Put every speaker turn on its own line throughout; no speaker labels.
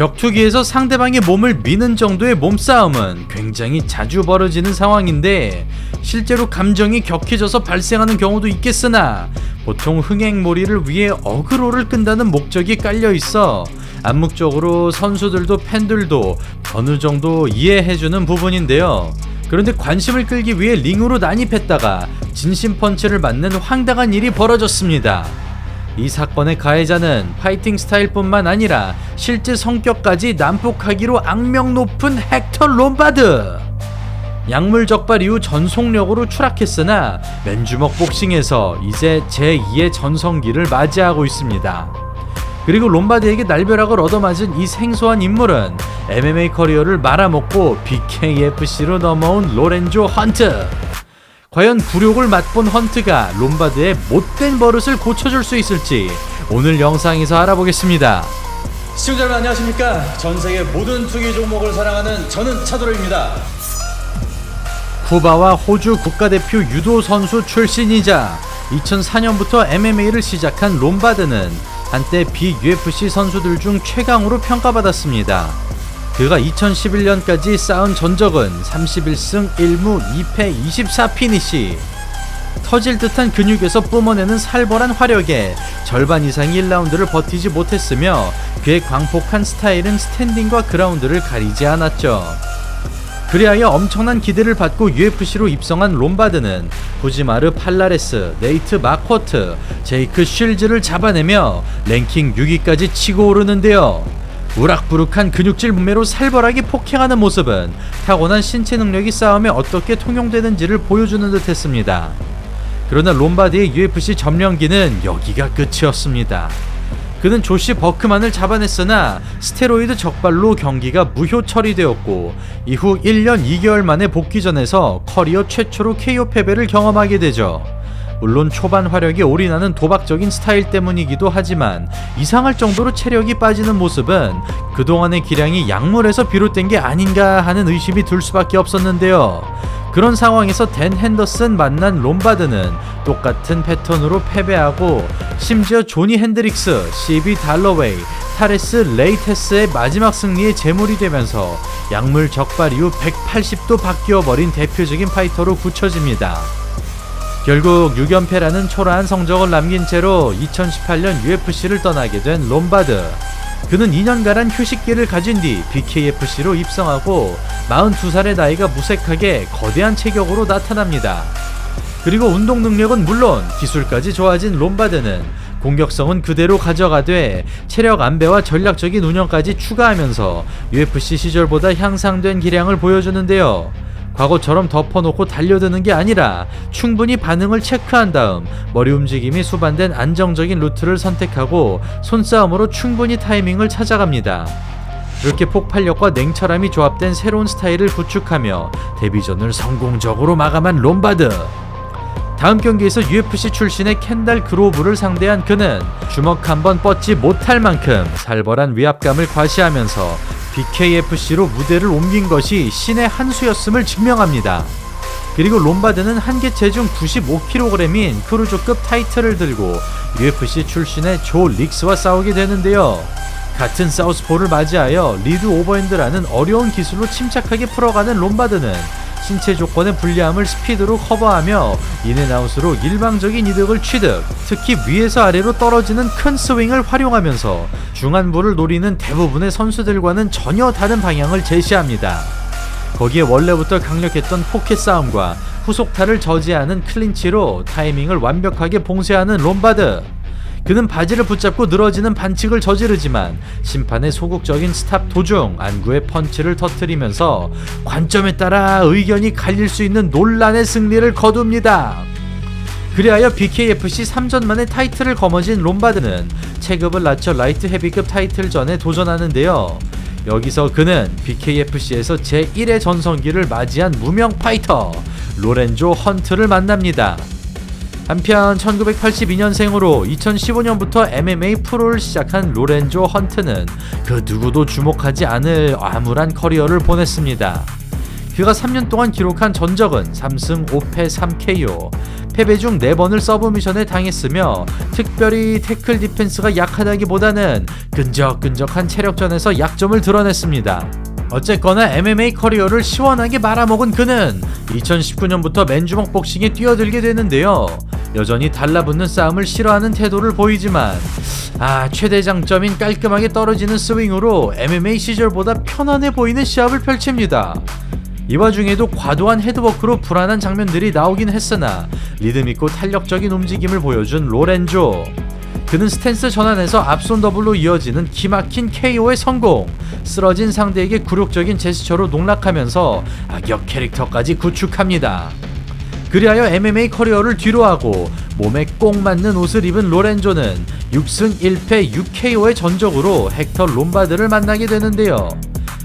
격투기에서 상대방의 몸을 미는 정도의 몸싸움은 굉장히 자주 벌어지는 상황인데 실제로 감정이 격해져서 발생하는 경우도 있겠으나 보통 흥행몰이를 위해 어그로를 끈다는 목적이 깔려 있어 암묵적으로 선수들도 팬들도 어느 정도 이해해주는 부분인데요. 그런데 관심을 끌기 위해 링으로 난입했다가 진심 펀치를 맞는 황당한 일이 벌어졌습니다. 이 사건의 가해자는 파이팅 스타일뿐만 아니라 실제 성격까지 난폭하기로 악명 높은 헥터 롬바드. 약물 적발 이후 전속력으로 추락했으나 맨주먹 복싱에서 이제 제2의 전성기를 맞이하고 있습니다. 그리고 롬바드에게 날벼락을 얻어맞은 이 생소한 인물은 MMA 커리어를 말아먹고 BKFC로 넘어온 로렌조 헌트. 과연 굴욕을 맛본 헌트가 롬바드의 못된 버릇을 고쳐줄 수 있을지 오늘 영상에서 알아보겠습니다.
시청자 여러분 안녕하십니까 전 세계 모든 투기 종목을 사랑하는 저는 차도로입니다
쿠바와 호주 국가대표 유도 선수 출신이자 2004년부터 MMA를 시작한 롬바드는 한때 비UFC 선수들 중 최강으로 평가받았습니다. 그가 2011년까지 쌓은 전적은 31승 1무 2패 24피니시. 터질 듯한 근육에서 뿜어내는 살벌한 화력에 절반 이상 1라운드를 버티지 못했으며 그의 광폭한 스타일은 스탠딩과 그라운드를 가리지 않았죠. 그리하여 엄청난 기대를 받고 UFC로 입성한 롬바드는 부지마르 팔라레스, 네이트 마코트, 제이크 쉴즈를 잡아내며 랭킹 6위까지 치고 오르는데요. 우락부락한 근육질 몸매로 살벌하게 폭행하는 모습은 타고난 신체 능력이 싸움에 어떻게 통용되는지를 보여주는 듯 했습니다. 그러나 롬바드의 UFC 점령기는 여기가 끝이었습니다. 그는 조시 버크만을 잡아냈으나 스테로이드 적발로 경기가 무효 처리되었고 이후 1년 2개월 만에 복귀전에서 커리어 최초로 KO 패배를 경험하게 되죠. 물론 초반 화력에 올인하는 도박적인 스타일 때문이기도 하지만 이상할 정도로 체력이 빠지는 모습은 그동안의 기량이 약물에서 비롯된 게 아닌가 하는 의심이 들 수밖에 없었는데요. 그런 상황에서 댄 핸더슨 만난 롬바드는 똑같은 패턴으로 패배하고 심지어 조니 핸드릭스, 시비 달러웨이, 타레스 레이테스의 마지막 승리의 제물이 되면서 약물 적발 이후 180도 바뀌어버린 대표적인 파이터로 굳혀집니다. 결국 6연패라는 초라한 성적을 남긴 채로 2018년 UFC를 떠나게 된 롬바드. 그는 2년간 휴식기를 가진 뒤 BKFC로 입성하고 42살의 나이가 무색하게 거대한 체격으로 나타납니다. 그리고 운동 능력은 물론 기술까지 좋아진 롬바드는 공격성은 그대로 가져가되 체력 안배와 전략적인 운영까지 추가하면서 UFC 시절보다 향상된 기량을 보여주는데요. 과거처럼 덮어놓고 달려드는 게 아니라 충분히 반응을 체크한 다음 머리 움직임이 수반된 안정적인 루트를 선택하고 손싸움으로 충분히 타이밍을 찾아갑니다. 이렇게 폭발력과 냉철함이 조합된 새로운 스타일을 구축하며 데뷔전을 성공적으로 마감한 롬바드. 다음 경기에서 UFC 출신의 켄달 그로브를 상대한 그는 주먹 한 번 뻗지 못할 만큼 살벌한 위압감을 과시하면서 BKFC로 무대를 옮긴 것이 신의 한 수였음을 증명합니다. 그리고 롬바드는 한계 체중 95kg인 크루조급 타이틀을 들고 UFC 출신의 조 릭스와 싸우게 되는데요. 같은 사우스포를 맞이하여 리드 오버핸드라는 어려운 기술로 침착하게 풀어가는 롬바드는 신체 조건의 불리함을 스피드로 커버하며 인앤아웃으로 일방적인 이득을 취득, 특히 위에서 아래로 떨어지는 큰 스윙을 활용하면서 중안부를 노리는 대부분의 선수들과는 전혀 다른 방향을 제시합니다. 거기에 원래부터 강력했던 포켓 싸움과 후속타를 저지하는 클린치로 타이밍을 완벽하게 봉쇄하는 롬바드. 그는 바지를 붙잡고 늘어지는 반칙을 저지르지만 심판의 소극적인 스탑 도중 안구의 펀치를 터트리면서 관점에 따라 의견이 갈릴 수 있는 논란의 승리를 거둡니다. 그리하여 BKFC 3전 만에 타이틀을 거머쥔 롬바드는 체급을 낮춰 라이트 헤비급 타이틀전에 도전하는데요. 여기서 그는 BKFC에서 제1의 전성기를 맞이한 무명 파이터 로렌조 헌트를 만납니다. 한편 1982년생으로 2015년부터 MMA 프로를 시작한 로렌조 헌트는 그 누구도 주목하지 않을 암울한 커리어를 보냈습니다. 그가 3년 동안 기록한 전적은 3승 5패 3KO, 패배 중 4번을 서브미션에 당했으며 특별히 태클 디펜스가 약하다기보다는 끈적끈적한 체력전에서 약점을 드러냈습니다. 어쨌거나 MMA 커리어를 시원하게 말아먹은 그는 2019년부터 맨주먹 복싱에 뛰어들게 되는데요. 여전히 달라붙는 싸움을 싫어하는 태도를 보이지만 아 최대 장점인 깔끔하게 떨어지는 스윙으로 MMA 시절보다 편안해 보이는 시합을 펼칩니다. 이 와중에도 과도한 헤드워크로 불안한 장면들이 나오긴 했으나 리듬 있고 탄력적인 움직임을 보여준 로렌조 그는 스탠스 전환에서 앞손 더블로 이어지는 기막힌 KO의 성공 쓰러진 상대에게 굴욕적인 제스처로 농락하면서 악역 캐릭터까지 구축합니다 그리하여 MMA 커리어를 뒤로하고 몸에 꼭 맞는 옷을 입은 로렌조는 6승 1패 6KO의 전적으로 헥터 롬바드를 만나게 되는데요.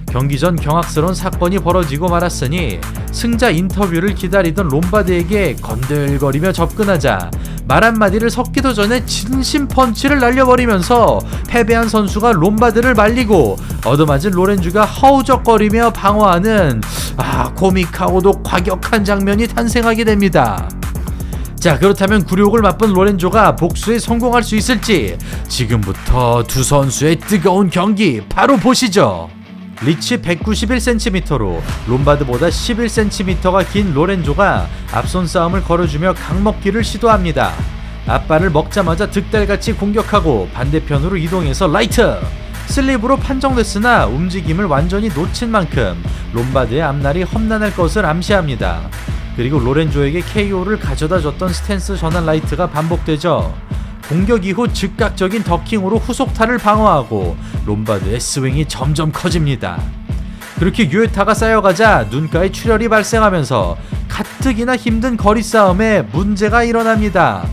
경기 전 경악스러운 사건이 벌어지고 말았으니 승자 인터뷰를 기다리던 롬바드에게 건들거리며 접근하자 말 한마디를 섞기도 전에 진심 펀치를 날려버리면서 패배한 선수가 롬바드를 말리고 얻어맞은 로렌주가 허우적거리며 방어하는 아 코믹하고도 과격한 장면이 탄생하게 됩니다. 자 그렇다면 굴욕을 맛본 로렌조가 복수에 성공할 수 있을지 지금부터 두 선수의 뜨거운 경기 바로 보시죠. 리치 191cm로 롬바드보다 11cm가 긴 로렌조가 앞손 싸움을 걸어주며 강먹기를 시도합니다. 앞발을 먹자마자 득달같이 공격하고 반대편으로 이동해서 라이트! 슬립으로 판정됐으나 움직임을 완전히 놓친 만큼 롬바드의 앞날이 험난할 것을 암시합니다. 그리고 로렌조에게 KO를 가져다 줬던 스탠스 전환 라이트가 반복되죠. 공격 이후 즉각적인 더킹으로 후속타를 방어하고 롬바드의 스윙이 점점 커집니다. 그렇게 유효타가 쌓여가자 눈가에 출혈이 발생하면서 가뜩이나 힘든 거리 싸움에 문제가 일어납니다.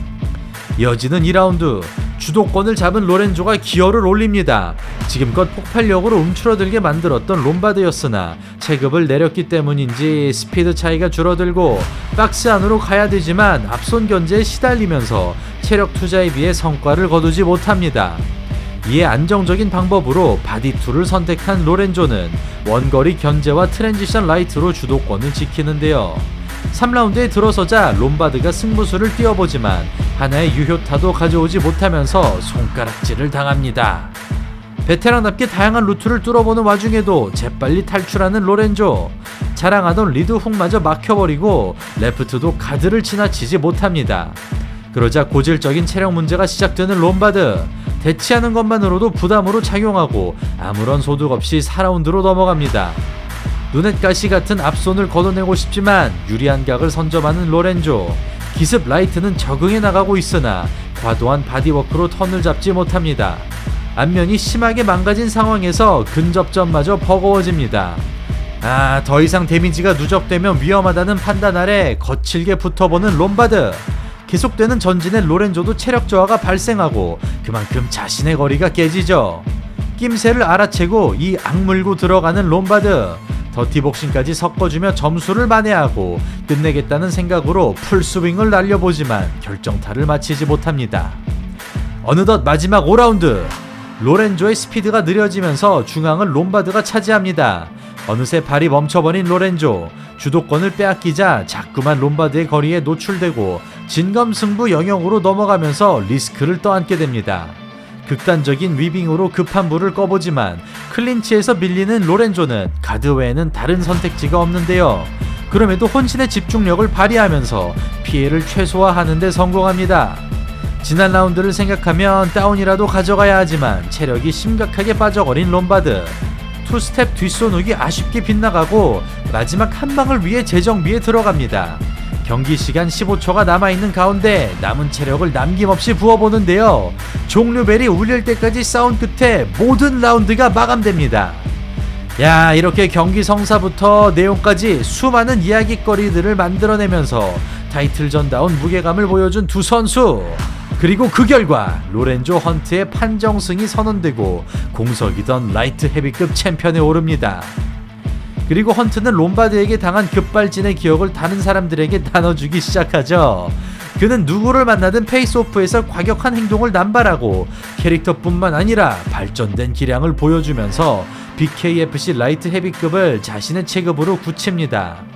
이어지는 2라운드 주도권을 잡은 로렌조가 기어를 올립니다. 지금껏 폭발력으로 움츠러들게 만들었던 롬바드였으나 체급을 내렸기 때문인지 스피드 차이가 줄어들고 박스 안으로 가야 되지만 앞손 견제에 시달리면서 체력 투자에 비해 성과를 거두지 못합니다. 이에 안정적인 방법으로 바디2를 선택한 로렌조는 원거리 견제와 트랜지션 라이트로 주도권을 지키는데요. 3라운드에 들어서자 롬바드가 승부수를 띄워보지만 하나의 유효타도 가져오지 못하면서 손가락질을 당합니다. 베테랑답게 다양한 루트를 뚫어보는 와중에도 재빨리 탈출하는 로렌조 자랑하던 리드 훅마저 막혀버리고 레프트도 가드를 지나치지 못합니다. 그러자 고질적인 체력 문제가 시작되는 롬바드 대치하는 것만으로도 부담으로 작용하고 아무런 소득 없이 4라운드로 넘어갑니다. 눈엣 가시 같은 앞손을 걷어내고 싶지만 유리한 각을 선점하는 로렌조 기습 라이트는 적응해 나가고 있으나 과도한 바디워크로 턴을 잡지 못합니다. 안면이 심하게 망가진 상황에서 근접전마저 버거워집니다. 아, 더 이상 데미지가 누적되면 위험하다는 판단 아래 거칠게 붙어보는 롬바드. 계속되는 전진에 로렌조도 체력 저하가 발생하고 그만큼 자신의 거리가 깨지죠. 낌새를 알아채고 이 악물고 들어가는 롬바드. 더티복싱까지 섞어주며 점수를 만회하고 끝내겠다는 생각으로 풀스윙을 날려보지만 결정타를 마치지 못합니다. 어느덧 마지막 5라운드 로렌조의 스피드가 느려지면서 중앙을 롬바드가 차지합니다. 어느새 발이 멈춰버린 로렌조 주도권을 빼앗기자 자꾸만 롬바드의 거리에 노출되고 진검승부 영역으로 넘어가면서 리스크를 떠안게 됩니다. 극단적인 위빙으로 급한 불을 꺼보지만 클린치에서 밀리는 로렌조는 가드 외에는 다른 선택지가 없는데요. 그럼에도 혼신의 집중력을 발휘하면서 피해를 최소화하는 데 성공합니다. 지난 라운드를 생각하면 다운이라도 가져가야 하지만 체력이 심각하게 빠져버린 롬바드. 투스텝 뒷손욱이 아쉽게 빗나가고 마지막 한 방을 위해 재정비에 들어갑니다. 경기 시간 15초가 남아있는 가운데 남은 체력을 남김없이 부어보는데요. 종료벨이 울릴 때까지 싸운 끝에 모든 라운드가 마감됩니다. 야, 이렇게 경기 성사부터 내용까지 수많은 이야기거리들을 만들어내면서 타이틀전다운 무게감을 보여준 두 선수. 그리고 그 결과 로렌조 헌트의 판정승이 선언되고 공석이던 라이트 헤비급 챔피언에 오릅니다. 그리고 헌트는 롬바드에게 당한 급발진의 기억을 다른 사람들에게 나눠주기 시작하죠. 그는 누구를 만나든 페이스오프에서 과격한 행동을 남발하고 캐릭터뿐만 아니라 발전된 기량을 보여주면서 BKFC 라이트 헤비급을 자신의 체급으로 굳힙니다.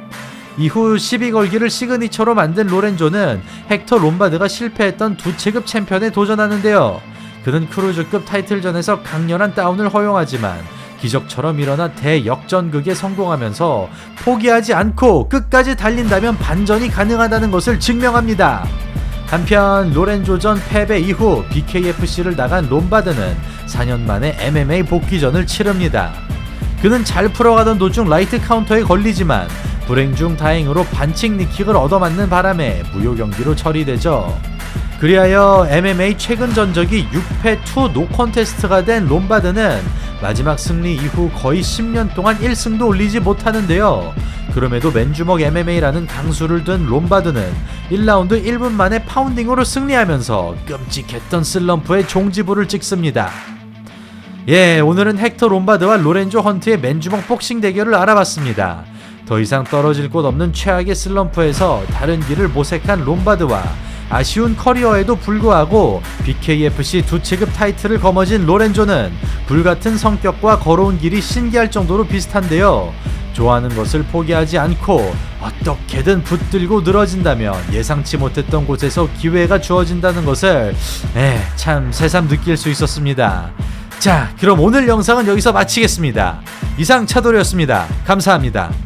이후 시비 걸기를 시그니처로 만든 로렌조는 헥터 롬바드가 실패했던 두 체급 챔피언에 도전하는데요. 그는 크루즈급 타이틀전에서 강렬한 다운을 허용하지만 기적처럼 일어나 대역전극에 성공하면서 포기하지 않고 끝까지 달린다면 반전이 가능하다는 것을 증명합니다. 한편 로렌조전 패배 이후 BKFC를 나간 롬바드는 4년 만에 MMA 복귀전을 치릅니다. 그는 잘 풀어가던 도중 라이트 카운터에 걸리지만 불행 중 다행으로 반칙 니킥을 얻어맞는 바람에 무효 경기로 처리되죠. 그리하여 MMA 최근 전적이 6패 2 노컨테스트가 된 롬바드는 마지막 승리 이후 거의 10년 동안 1승도 올리지 못하는데요. 그럼에도 맨주먹 MMA라는 강수를 둔 롬바드는 1라운드 1분 만에 파운딩으로 승리하면서 끔찍했던 슬럼프에 종지부를 찍습니다. 예, 오늘은 헥터 롬바드와 로렌조 헌트의 맨주먹 복싱 대결을 알아봤습니다. 더 이상 떨어질 곳 없는 최악의 슬럼프에서 다른 길을 모색한 롬바드와 아쉬운 커리어에도 불구하고 BKFC 두 체급 타이틀을 거머쥔 로렌조는 불같은 성격과 걸어온 길이 신기할 정도로 비슷한데요. 좋아하는 것을 포기하지 않고 어떻게든 붙들고 늘어진다면 예상치 못했던 곳에서 기회가 주어진다는 것을 에, 참 새삼 느낄 수 있었습니다. 자, 그럼 오늘 영상은 여기서 마치겠습니다. 이상 차돌이었습니다. 감사합니다.